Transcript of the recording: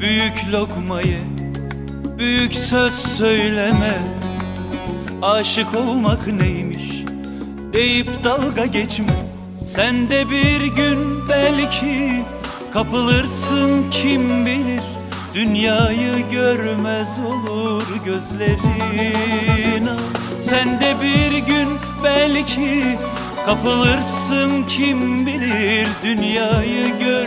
Büyük lokmayı büyük söz söyleme. Aşık olmak neymiş? Deyip dalga geçme. Sen de bir gün belki kapılırsın kim bilir? Dünyayı görmez olur gözlerin. Ah, sen de bir gün belki kapılırsın kim bilir? Dünyayı görmez